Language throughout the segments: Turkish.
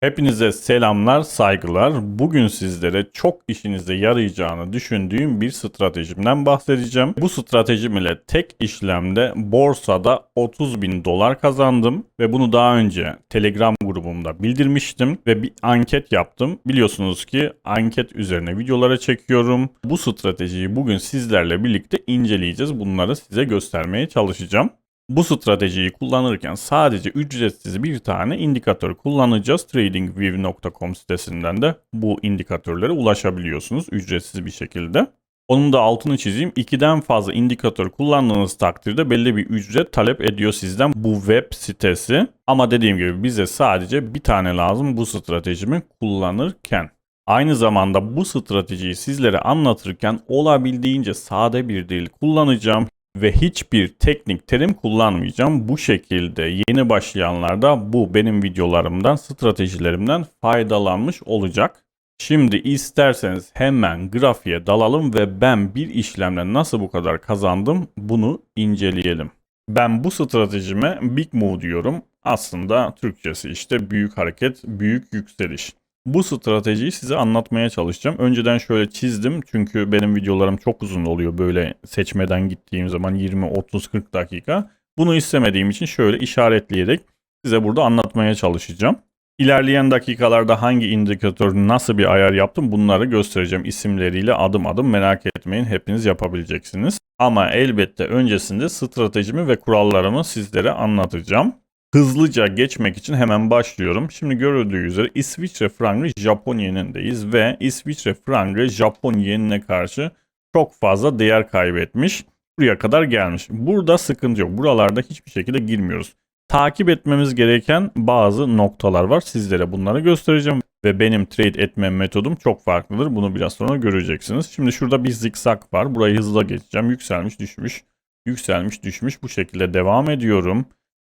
Hepinize selamlar, saygılar. Bugün sizlere çok işinize yarayacağını düşündüğüm bir stratejimden bahsedeceğim. Bu stratejim ile tek işlemde borsada 30 bin dolar kazandım ve bunu daha önce Telegram grubumda bildirmiştim ve bir anket yaptım. Biliyorsunuz ki anket üzerine videolara çekiyorum. Bu stratejiyi bugün sizlerle birlikte inceleyeceğiz. Bunları size göstermeye çalışacağım. Bu stratejiyi kullanırken sadece ücretsiz bir tane indikatör kullanacağız. TradingView.com sitesinden de bu indikatörlere ulaşabiliyorsunuz ücretsiz bir şekilde. Onun da altını çizeyim. İkiden fazla indikatör kullandığınız takdirde belli bir ücret talep ediyor sizden bu web sitesi. Ama dediğim gibi bize sadece bir tane lazım bu stratejimi kullanırken. Aynı zamanda bu stratejiyi sizlere anlatırken olabildiğince sade bir dil kullanacağım ve hiçbir teknik terim kullanmayacağım. Bu şekilde yeni başlayanlar da bu benim videolarımdan, stratejilerimden faydalanmış olacak. Şimdi isterseniz hemen grafiğe dalalım ve ben bir işlemle nasıl bu kadar kazandım bunu inceleyelim. Ben bu stratejime Big Move diyorum. Aslında Türkçesi işte büyük hareket, büyük yükseliş. Bu stratejiyi size anlatmaya çalışacağım. Önceden şöyle çizdim çünkü benim videolarım çok uzun oluyor böyle seçmeden gittiğim zaman 20, 30, 40 dakika. Bunu istemediğim için şöyle işaretleyerek size burada anlatmaya çalışacağım. İlerleyen dakikalarda hangi indikatör nasıl bir ayar yaptım bunları göstereceğim isimleriyle adım adım merak etmeyin hepiniz yapabileceksiniz. Ama elbette öncesinde stratejimi ve kurallarımı sizlere anlatacağım. Hızlıca geçmek için hemen başlıyorum. Şimdi görüldüğü üzere İsviçre frangı Japon yenindeyiz ve İsviçre frangı Japon yenine karşı çok fazla değer kaybetmiş. Buraya kadar gelmiş. Burada sıkıntı yok. Buralarda hiçbir şekilde girmiyoruz. Takip etmemiz gereken bazı noktalar var. Sizlere bunları göstereceğim ve benim trade etme metodum çok farklıdır. Bunu biraz sonra göreceksiniz. Şimdi şurada bir zikzak var. Burayı hızla geçeceğim. Yükselmiş, düşmüş, yükselmiş, düşmüş. Bu şekilde devam ediyorum.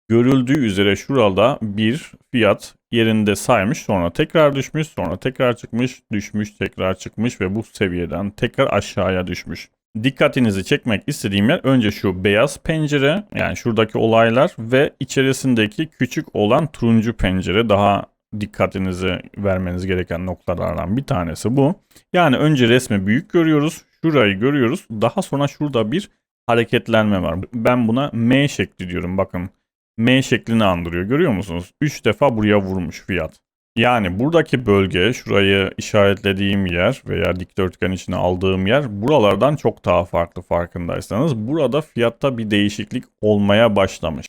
Görüldüğü üzere şurada bir fiyat yerinde saymış sonra tekrar düşmüş sonra tekrar çıkmış düşmüş tekrar çıkmış ve bu seviyeden tekrar aşağıya düşmüş. Dikkatinizi çekmek istediğim yer önce şu beyaz pencere yani şuradaki olaylar ve içerisindeki küçük olan turuncu pencere daha dikkatinizi vermeniz gereken noktalardan bir tanesi bu. Yani önce resmi büyük görüyoruz. Şurayı görüyoruz. Daha sonra şurada bir hareketlenme var. Ben buna M şekli diyorum. Bakın M şeklini andırıyor. Görüyor musunuz? 3 defa buraya vurmuş fiyat. Yani buradaki bölge, şurayı işaretlediğim yer veya dikdörtgen içine aldığım yer buralardan çok daha farklı farkındaysanız. Burada fiyatta bir değişiklik olmaya başlamış.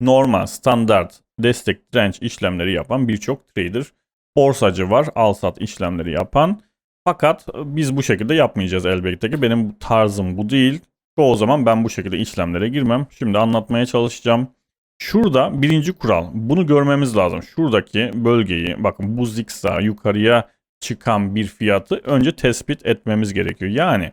Normal, standart, destek, direnç işlemleri yapan birçok trader, borsacı var, al-sat işlemleri yapan. Fakat biz bu şekilde yapmayacağız elbette ki. Benim tarzım bu değil. Çoğu zaman ben bu şekilde işlemlere girmem. Şimdi anlatmaya çalışacağım. Şurada birinci kural. Bunu görmemiz lazım. Şuradaki bölgeyi bakın bu zikza yukarıya çıkan bir fiyatı önce tespit etmemiz gerekiyor. Yani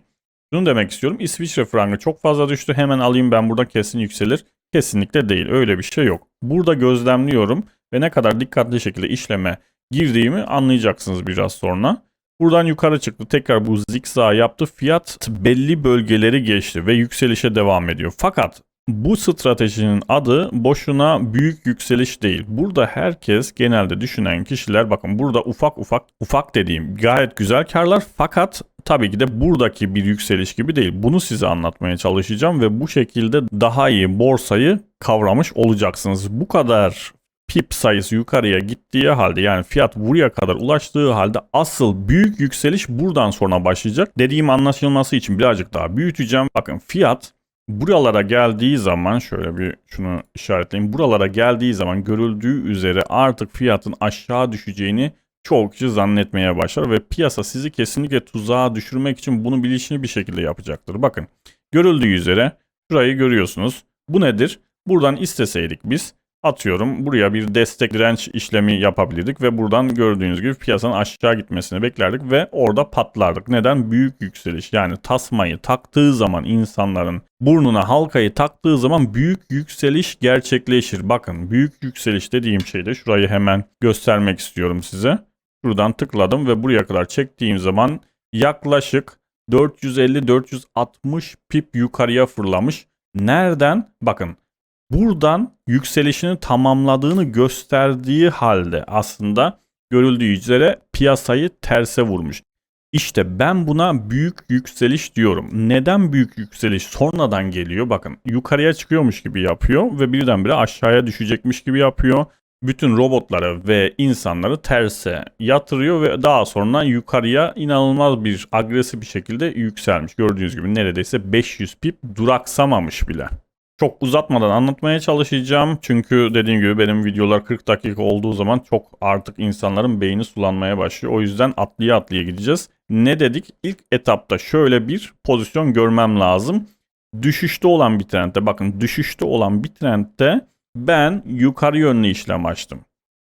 şunu demek istiyorum. İsviçre frangı çok fazla düştü. Hemen alayım ben burada kesin yükselir. Kesinlikle değil. Öyle bir şey yok. Burada gözlemliyorum ve ne kadar dikkatli şekilde işleme girdiğimi anlayacaksınız biraz sonra. Buradan yukarı çıktı. Tekrar bu zikza yaptı. Fiyat belli bölgeleri geçti ve yükselişe devam ediyor. Fakat bu stratejinin adı boşuna büyük yükseliş değil. Burada herkes genelde düşünen kişiler bakın burada ufak ufak ufak dediğim gayet güzel karlar fakat tabii ki de buradaki bir yükseliş gibi değil. Bunu size anlatmaya çalışacağım ve bu şekilde daha iyi borsayı kavramış olacaksınız. Bu kadar pip sayısı yukarıya gittiği halde yani fiyat buraya kadar ulaştığı halde asıl büyük yükseliş buradan sonra başlayacak. Dediğim anlaşılması için birazcık daha büyüteceğim. Bakın fiyat buralara geldiği zaman şöyle bir şunu işaretleyeyim. Buralara geldiği zaman görüldüğü üzere artık fiyatın aşağı düşeceğini çoğu kişi zannetmeye başlar ve piyasa sizi kesinlikle tuzağa düşürmek için bunu bilinçli bir şekilde yapacaktır. Bakın görüldüğü üzere şurayı görüyorsunuz. Bu nedir? Buradan isteseydik biz atıyorum buraya bir destek direnç işlemi yapabilirdik ve buradan gördüğünüz gibi piyasanın aşağı gitmesini beklerdik ve orada patlardık. Neden? Büyük yükseliş yani tasmayı taktığı zaman insanların burnuna halkayı taktığı zaman büyük yükseliş gerçekleşir. Bakın büyük yükseliş dediğim şey de şurayı hemen göstermek istiyorum size. Şuradan tıkladım ve buraya kadar çektiğim zaman yaklaşık 450-460 pip yukarıya fırlamış. Nereden? Bakın buradan yükselişini tamamladığını gösterdiği halde aslında görüldüğü üzere piyasayı terse vurmuş. İşte ben buna büyük yükseliş diyorum. Neden büyük yükseliş sonradan geliyor? Bakın yukarıya çıkıyormuş gibi yapıyor ve birdenbire aşağıya düşecekmiş gibi yapıyor. Bütün robotları ve insanları terse yatırıyor ve daha sonra yukarıya inanılmaz bir agresif bir şekilde yükselmiş. Gördüğünüz gibi neredeyse 500 pip duraksamamış bile. Çok uzatmadan anlatmaya çalışacağım. Çünkü dediğim gibi benim videolar 40 dakika olduğu zaman çok artık insanların beyni sulanmaya başlıyor. O yüzden atlaya atlaya gideceğiz. Ne dedik? İlk etapta şöyle bir pozisyon görmem lazım. Düşüşte olan bir trendde bakın düşüşte olan bir trendde ben yukarı yönlü işlem açtım.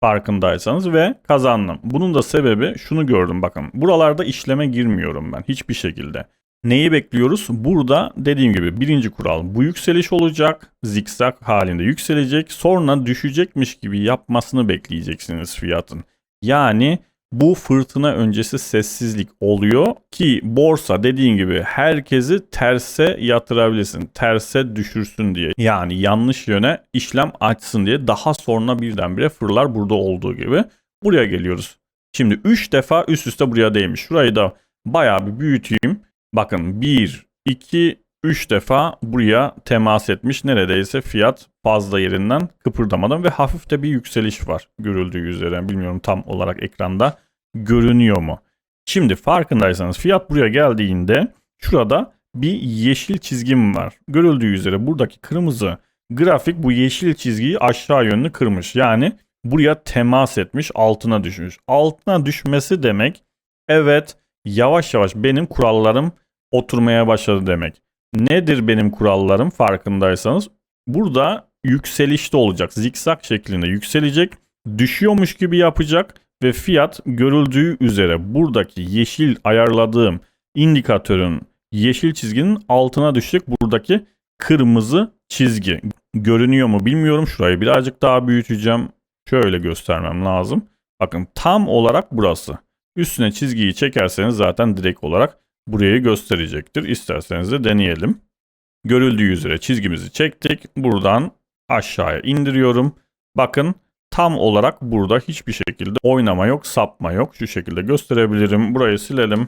Farkındaysanız ve kazandım. Bunun da sebebi şunu gördüm bakın. Buralarda işleme girmiyorum ben hiçbir şekilde. Neyi bekliyoruz? Burada dediğim gibi birinci kural bu yükseliş olacak. Zikzak halinde yükselecek. Sonra düşecekmiş gibi yapmasını bekleyeceksiniz fiyatın. Yani bu fırtına öncesi sessizlik oluyor ki borsa dediğin gibi herkesi terse yatırabilirsin. Terse düşürsün diye. Yani yanlış yöne işlem açsın diye daha sonra birdenbire fırlar burada olduğu gibi. Buraya geliyoruz. Şimdi 3 defa üst üste buraya değmiş. Şurayı da bayağı bir büyüteyim. Bakın 1, 2, 3 defa buraya temas etmiş. Neredeyse fiyat fazla yerinden kıpırdamadan ve hafif de bir yükseliş var görüldüğü üzere. Bilmiyorum tam olarak ekranda görünüyor mu? Şimdi farkındaysanız fiyat buraya geldiğinde şurada bir yeşil çizgim var. Görüldüğü üzere buradaki kırmızı grafik bu yeşil çizgiyi aşağı yönlü kırmış. Yani buraya temas etmiş altına düşmüş. Altına düşmesi demek evet yavaş yavaş benim kurallarım oturmaya başladı demek. Nedir benim kurallarım farkındaysanız? Burada yükselişte olacak. Zikzak şeklinde yükselecek. Düşüyormuş gibi yapacak ve fiyat görüldüğü üzere buradaki yeşil ayarladığım indikatörün yeşil çizginin altına düşecek buradaki kırmızı çizgi. Görünüyor mu bilmiyorum. Şurayı birazcık daha büyüteceğim. Şöyle göstermem lazım. Bakın tam olarak burası. Üstüne çizgiyi çekerseniz zaten direkt olarak burayı gösterecektir. İsterseniz de deneyelim. Görüldüğü üzere çizgimizi çektik. Buradan aşağıya indiriyorum. Bakın tam olarak burada hiçbir şekilde oynama yok, sapma yok. Şu şekilde gösterebilirim. Burayı silelim.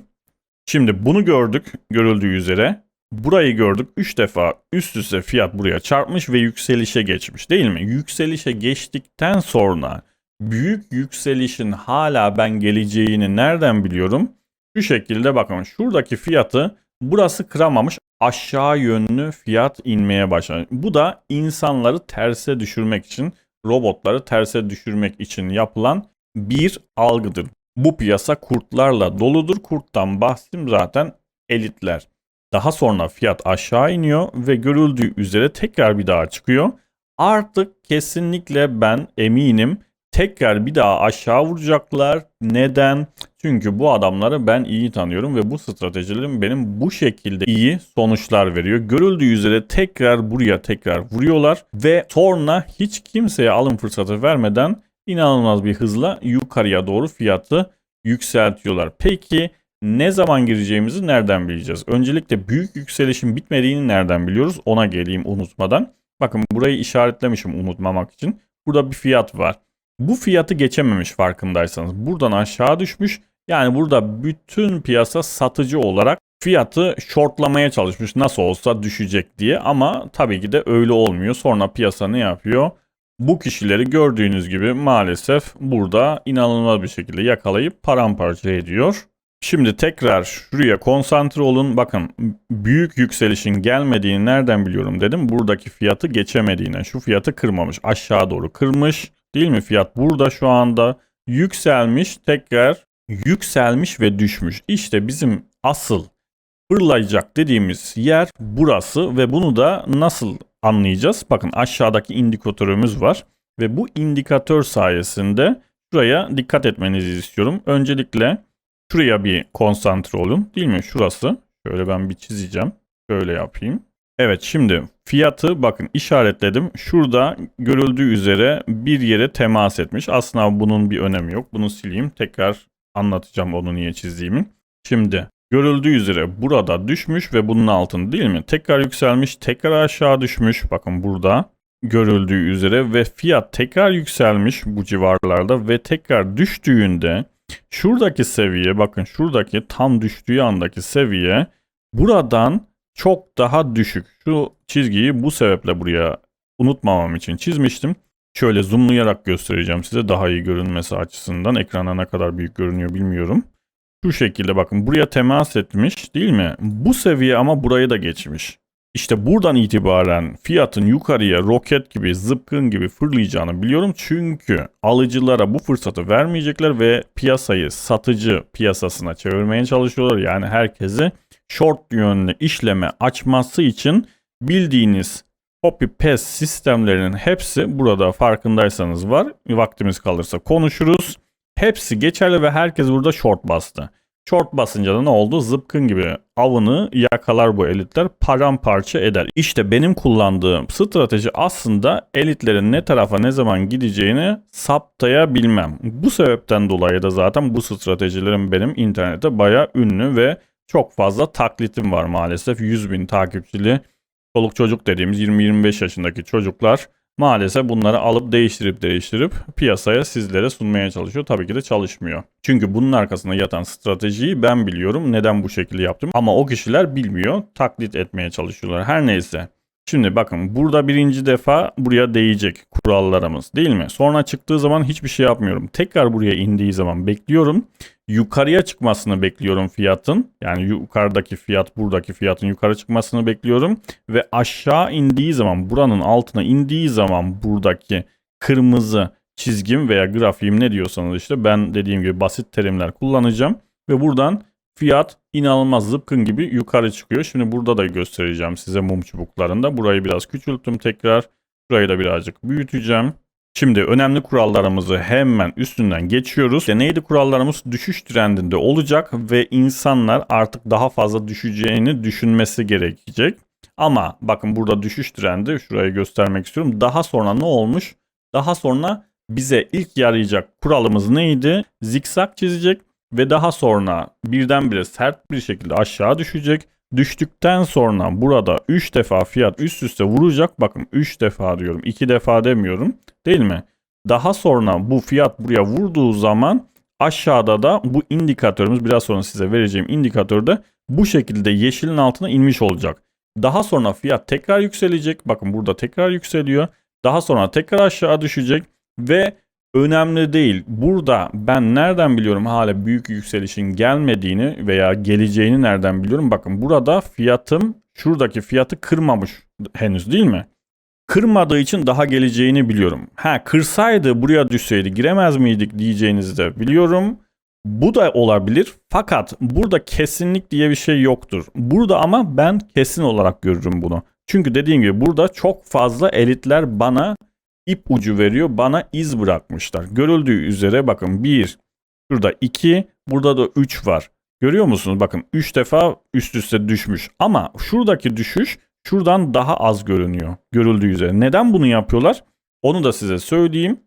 Şimdi bunu gördük görüldüğü üzere. Burayı gördük 3 defa üst üste fiyat buraya çarpmış ve yükselişe geçmiş değil mi? Yükselişe geçtikten sonra büyük yükselişin hala ben geleceğini nereden biliyorum? Şu şekilde bakın şuradaki fiyatı burası kıramamış aşağı yönlü fiyat inmeye başladı. Bu da insanları terse düşürmek için robotları terse düşürmek için yapılan bir algıdır. Bu piyasa kurtlarla doludur. Kurttan bahsim zaten elitler. Daha sonra fiyat aşağı iniyor ve görüldüğü üzere tekrar bir daha çıkıyor. Artık kesinlikle ben eminim tekrar bir daha aşağı vuracaklar. Neden? Çünkü bu adamları ben iyi tanıyorum ve bu stratejilerim benim bu şekilde iyi sonuçlar veriyor. Görüldüğü üzere tekrar buraya tekrar vuruyorlar ve sonra hiç kimseye alım fırsatı vermeden inanılmaz bir hızla yukarıya doğru fiyatı yükseltiyorlar. Peki ne zaman gireceğimizi nereden bileceğiz? Öncelikle büyük yükselişin bitmediğini nereden biliyoruz? Ona geleyim unutmadan. Bakın burayı işaretlemişim unutmamak için. Burada bir fiyat var. Bu fiyatı geçememiş farkındaysanız. Buradan aşağı düşmüş. Yani burada bütün piyasa satıcı olarak fiyatı shortlamaya çalışmış. Nasıl olsa düşecek diye ama tabii ki de öyle olmuyor. Sonra piyasa ne yapıyor? Bu kişileri gördüğünüz gibi maalesef burada inanılmaz bir şekilde yakalayıp paramparça ediyor. Şimdi tekrar şuraya konsantre olun. Bakın büyük yükselişin gelmediğini nereden biliyorum dedim. Buradaki fiyatı geçemediğine. Şu fiyatı kırmamış. Aşağı doğru kırmış. Değil mi fiyat? Burada şu anda yükselmiş. Tekrar yükselmiş ve düşmüş. İşte bizim asıl fırlayacak dediğimiz yer burası ve bunu da nasıl anlayacağız? Bakın aşağıdaki indikatörümüz var ve bu indikatör sayesinde şuraya dikkat etmenizi istiyorum. Öncelikle şuraya bir konsantre olun değil mi? Şurası. Şöyle ben bir çizeceğim. Şöyle yapayım. Evet şimdi fiyatı bakın işaretledim. Şurada görüldüğü üzere bir yere temas etmiş. Aslında bunun bir önemi yok. Bunu sileyim. Tekrar anlatacağım onu niye çizdiğimi. Şimdi görüldüğü üzere burada düşmüş ve bunun altında değil mi? Tekrar yükselmiş, tekrar aşağı düşmüş. Bakın burada görüldüğü üzere ve fiyat tekrar yükselmiş bu civarlarda ve tekrar düştüğünde şuradaki seviye bakın şuradaki tam düştüğü andaki seviye buradan çok daha düşük. Şu çizgiyi bu sebeple buraya unutmamam için çizmiştim. Şöyle zoomlayarak göstereceğim size daha iyi görünmesi açısından. Ekrana ne kadar büyük görünüyor bilmiyorum. Şu şekilde bakın buraya temas etmiş değil mi? Bu seviye ama burayı da geçmiş. İşte buradan itibaren fiyatın yukarıya roket gibi zıpkın gibi fırlayacağını biliyorum. Çünkü alıcılara bu fırsatı vermeyecekler ve piyasayı satıcı piyasasına çevirmeye çalışıyorlar. Yani herkesi short yönlü işleme açması için bildiğiniz copy paste sistemlerinin hepsi burada farkındaysanız var. Vaktimiz kalırsa konuşuruz. Hepsi geçerli ve herkes burada short bastı. Short basınca da ne oldu? Zıpkın gibi avını yakalar bu elitler paramparça eder. İşte benim kullandığım strateji aslında elitlerin ne tarafa ne zaman gideceğini saptayabilmem. Bu sebepten dolayı da zaten bu stratejilerin benim internette baya ünlü ve çok fazla taklitim var maalesef. 100 bin takipçili çoluk çocuk dediğimiz 20-25 yaşındaki çocuklar maalesef bunları alıp değiştirip değiştirip piyasaya sizlere sunmaya çalışıyor. Tabii ki de çalışmıyor. Çünkü bunun arkasında yatan stratejiyi ben biliyorum. Neden bu şekilde yaptım ama o kişiler bilmiyor. Taklit etmeye çalışıyorlar. Her neyse. Şimdi bakın burada birinci defa buraya değecek kurallarımız değil mi? Sonra çıktığı zaman hiçbir şey yapmıyorum. Tekrar buraya indiği zaman bekliyorum. Yukarıya çıkmasını bekliyorum fiyatın. Yani yukarıdaki fiyat buradaki fiyatın yukarı çıkmasını bekliyorum. Ve aşağı indiği zaman buranın altına indiği zaman buradaki kırmızı çizgim veya grafiğim ne diyorsanız işte ben dediğim gibi basit terimler kullanacağım. Ve buradan fiyat inanılmaz zıpkın gibi yukarı çıkıyor. Şimdi burada da göstereceğim size mum çubuklarında. Burayı biraz küçülttüm tekrar. Burayı da birazcık büyüteceğim. Şimdi önemli kurallarımızı hemen üstünden geçiyoruz. İşte neydi kurallarımız? Düşüş trendinde olacak ve insanlar artık daha fazla düşeceğini düşünmesi gerekecek. Ama bakın burada düşüş trendi şurayı göstermek istiyorum. Daha sonra ne olmuş? Daha sonra bize ilk yarayacak kuralımız neydi? Zikzak çizecek ve daha sonra birdenbire sert bir şekilde aşağı düşecek. Düştükten sonra burada 3 defa fiyat üst üste vuracak. Bakın 3 defa diyorum. 2 defa demiyorum. Değil mi? Daha sonra bu fiyat buraya vurduğu zaman aşağıda da bu indikatörümüz biraz sonra size vereceğim indikatörde bu şekilde yeşilin altına inmiş olacak. Daha sonra fiyat tekrar yükselecek. Bakın burada tekrar yükseliyor. Daha sonra tekrar aşağı düşecek ve önemli değil. Burada ben nereden biliyorum hala büyük yükselişin gelmediğini veya geleceğini nereden biliyorum? Bakın burada fiyatım şuradaki fiyatı kırmamış henüz değil mi? Kırmadığı için daha geleceğini biliyorum. Ha kırsaydı buraya düşseydi giremez miydik diyeceğinizi de biliyorum. Bu da olabilir fakat burada kesinlik diye bir şey yoktur. Burada ama ben kesin olarak görürüm bunu. Çünkü dediğim gibi burada çok fazla elitler bana ip ucu veriyor. Bana iz bırakmışlar. Görüldüğü üzere bakın 1, şurada 2, burada da 3 var. Görüyor musunuz? Bakın 3 defa üst üste düşmüş. Ama şuradaki düşüş şuradan daha az görünüyor. Görüldüğü üzere. Neden bunu yapıyorlar? Onu da size söyleyeyim.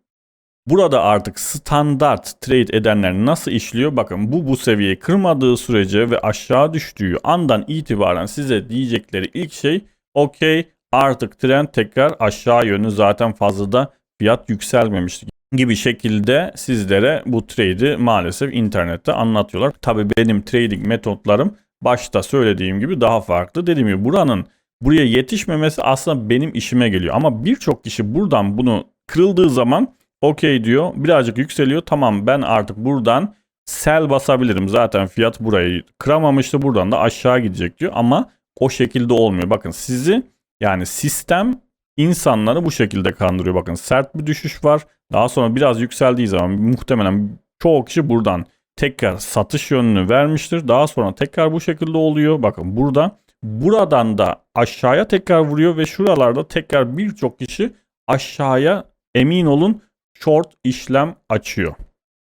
Burada artık standart trade edenler nasıl işliyor? Bakın bu bu seviyeyi kırmadığı sürece ve aşağı düştüğü andan itibaren size diyecekleri ilk şey okey artık trend tekrar aşağı yönlü zaten fazla da fiyat yükselmemişti gibi şekilde sizlere bu trade'i maalesef internette anlatıyorlar. Tabi benim trading metotlarım başta söylediğim gibi daha farklı. Dediğim gibi buranın buraya yetişmemesi aslında benim işime geliyor. Ama birçok kişi buradan bunu kırıldığı zaman okey diyor birazcık yükseliyor. Tamam ben artık buradan sell basabilirim. Zaten fiyat burayı kıramamıştı. Buradan da aşağı gidecek diyor. Ama o şekilde olmuyor. Bakın sizi yani sistem insanları bu şekilde kandırıyor. Bakın sert bir düşüş var. Daha sonra biraz yükseldiği zaman muhtemelen çoğu kişi buradan tekrar satış yönünü vermiştir. Daha sonra tekrar bu şekilde oluyor. Bakın burada buradan da aşağıya tekrar vuruyor ve şuralarda tekrar birçok kişi aşağıya emin olun short işlem açıyor.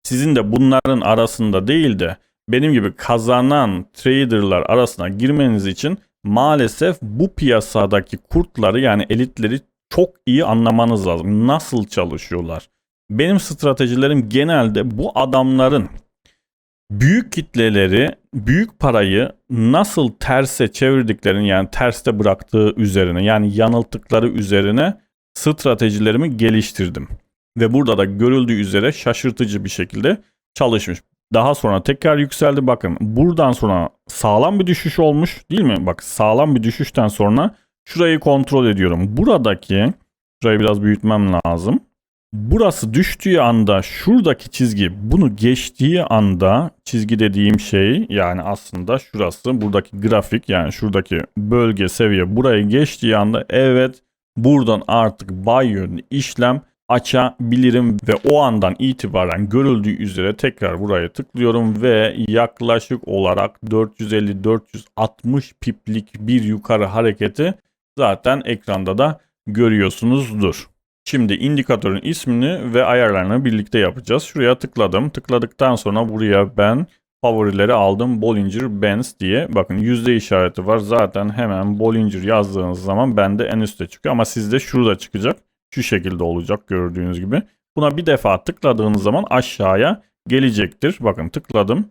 Sizin de bunların arasında değil de benim gibi kazanan traderlar arasına girmeniz için maalesef bu piyasadaki kurtları yani elitleri çok iyi anlamanız lazım. Nasıl çalışıyorlar? Benim stratejilerim genelde bu adamların büyük kitleleri, büyük parayı nasıl terse çevirdiklerini yani terste bıraktığı üzerine yani yanılttıkları üzerine stratejilerimi geliştirdim. Ve burada da görüldüğü üzere şaşırtıcı bir şekilde çalışmış. Daha sonra tekrar yükseldi. Bakın buradan sonra sağlam bir düşüş olmuş değil mi? Bak sağlam bir düşüşten sonra şurayı kontrol ediyorum. Buradaki şurayı biraz büyütmem lazım. Burası düştüğü anda şuradaki çizgi bunu geçtiği anda çizgi dediğim şey yani aslında şurası buradaki grafik yani şuradaki bölge seviye burayı geçtiği anda evet buradan artık buy yönlü işlem açabilirim ve o andan itibaren görüldüğü üzere tekrar buraya tıklıyorum ve yaklaşık olarak 450-460 piplik bir yukarı hareketi zaten ekranda da görüyorsunuzdur. Şimdi indikatörün ismini ve ayarlarını birlikte yapacağız. Şuraya tıkladım. Tıkladıktan sonra buraya ben favorileri aldım. Bollinger Bands diye. Bakın yüzde işareti var. Zaten hemen Bollinger yazdığınız zaman bende en üstte çıkıyor. Ama sizde şurada çıkacak. Şu şekilde olacak gördüğünüz gibi. Buna bir defa tıkladığınız zaman aşağıya gelecektir. Bakın tıkladım.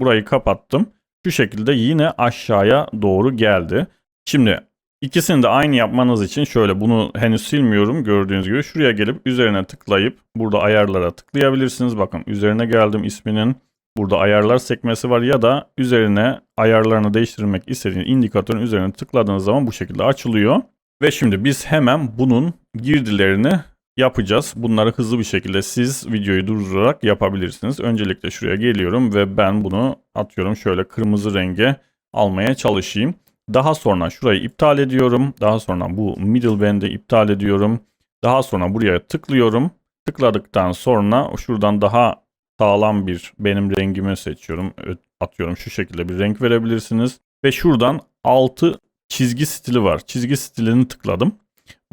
Burayı kapattım. Şu şekilde yine aşağıya doğru geldi. Şimdi İkisini de aynı yapmanız için şöyle bunu henüz silmiyorum gördüğünüz gibi şuraya gelip üzerine tıklayıp burada ayarlara tıklayabilirsiniz. Bakın üzerine geldim isminin burada ayarlar sekmesi var ya da üzerine ayarlarını değiştirmek istediğiniz indikatörün üzerine tıkladığınız zaman bu şekilde açılıyor. Ve şimdi biz hemen bunun girdilerini yapacağız. Bunları hızlı bir şekilde siz videoyu durdurarak yapabilirsiniz. Öncelikle şuraya geliyorum ve ben bunu atıyorum şöyle kırmızı renge almaya çalışayım. Daha sonra şurayı iptal ediyorum. Daha sonra bu middle band'i iptal ediyorum. Daha sonra buraya tıklıyorum. Tıkladıktan sonra şuradan daha sağlam bir benim rengimi seçiyorum. Atıyorum şu şekilde bir renk verebilirsiniz. Ve şuradan 6 çizgi stili var. Çizgi stilini tıkladım.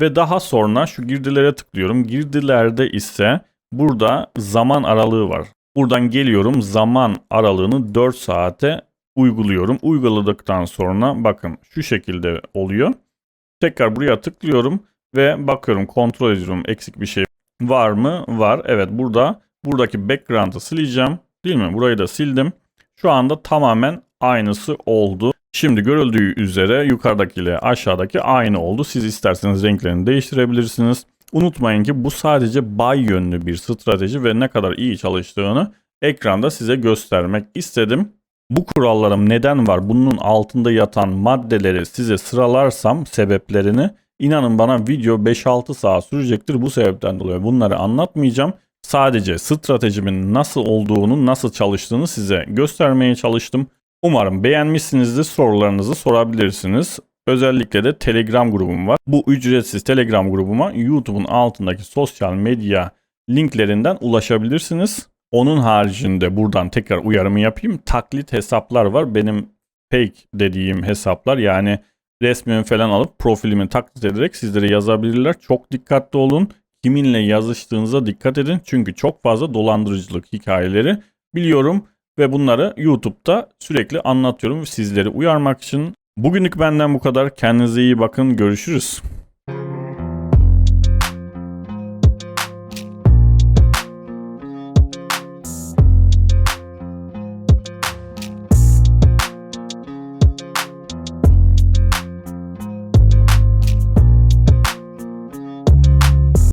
Ve daha sonra şu girdilere tıklıyorum. Girdilerde ise burada zaman aralığı var. Buradan geliyorum zaman aralığını 4 saate uyguluyorum. Uyguladıktan sonra bakın şu şekilde oluyor. Tekrar buraya tıklıyorum ve bakıyorum kontrol ediyorum eksik bir şey var mı? Var. Evet burada buradaki background'ı sileceğim. Değil mi? Burayı da sildim. Şu anda tamamen aynısı oldu. Şimdi görüldüğü üzere yukarıdaki ile aşağıdaki aynı oldu. Siz isterseniz renklerini değiştirebilirsiniz. Unutmayın ki bu sadece buy yönlü bir strateji ve ne kadar iyi çalıştığını ekranda size göstermek istedim. Bu kurallarım neden var? Bunun altında yatan maddeleri size sıralarsam sebeplerini inanın bana video 5-6 saat sürecektir. Bu sebepten dolayı bunları anlatmayacağım. Sadece stratejimin nasıl olduğunu, nasıl çalıştığını size göstermeye çalıştım. Umarım beğenmişsinizdir. Sorularınızı sorabilirsiniz. Özellikle de Telegram grubum var. Bu ücretsiz Telegram grubuma YouTube'un altındaki sosyal medya linklerinden ulaşabilirsiniz. Onun haricinde buradan tekrar uyarımı yapayım. Taklit hesaplar var. Benim fake dediğim hesaplar yani resmimi falan alıp profilimi taklit ederek sizlere yazabilirler. Çok dikkatli olun. Kiminle yazıştığınıza dikkat edin. Çünkü çok fazla dolandırıcılık hikayeleri biliyorum ve bunları YouTube'da sürekli anlatıyorum sizleri uyarmak için. Bugünlük benden bu kadar. Kendinize iyi bakın. Görüşürüz.